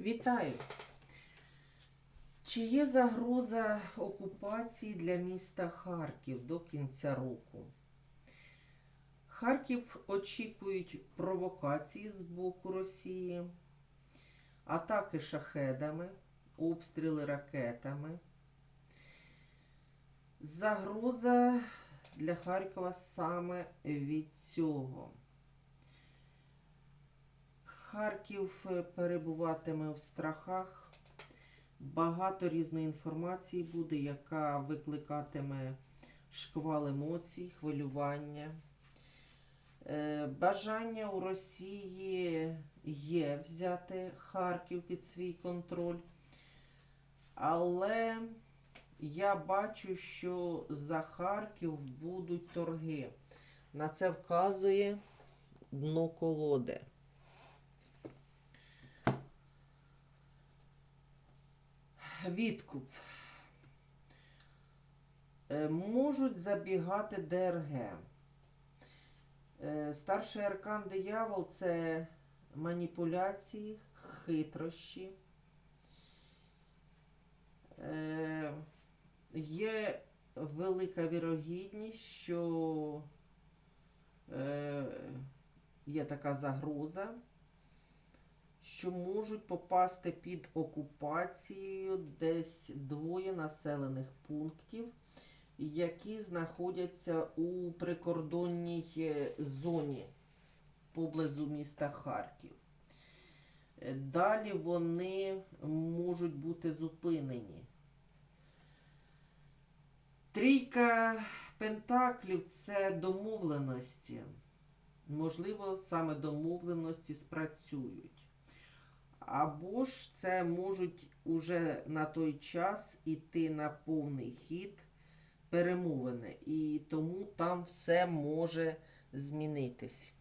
Вітаю! Чи є загроза окупації для міста Харків до кінця року? Харків очікують провокації з боку Росії, атаки шахедами, обстріли ракетами. Загроза для Харкова саме від цього. Харків е, перебуватиме в страхах. Багато різної інформації буде, яка викликатиме шквал емоцій, хвилювання. Е, Бажання у Росії є взяти Харків під свій контроль. Але я бачу, що за Харків будуть торги. На це вказує дно колоди. Відкуп. Е, Можуть забігати ДРГ. Е, Старший аркан диявол це маніпуляції, хитрощі. Е, Є велика вірогідність, що є така загроза, що можуть попасти під окупацією десь двоє населених пунктів, які знаходяться у прикордонній е, зоні поблизу міста Харків. Е, Далі вони можуть бути зупинені. Трійка пентаклів це домовленості. Можливо, саме домовленості спрацюють. Або ж це можуть уже на той час іти на повний хід перемовини. І тому там все може змінитись.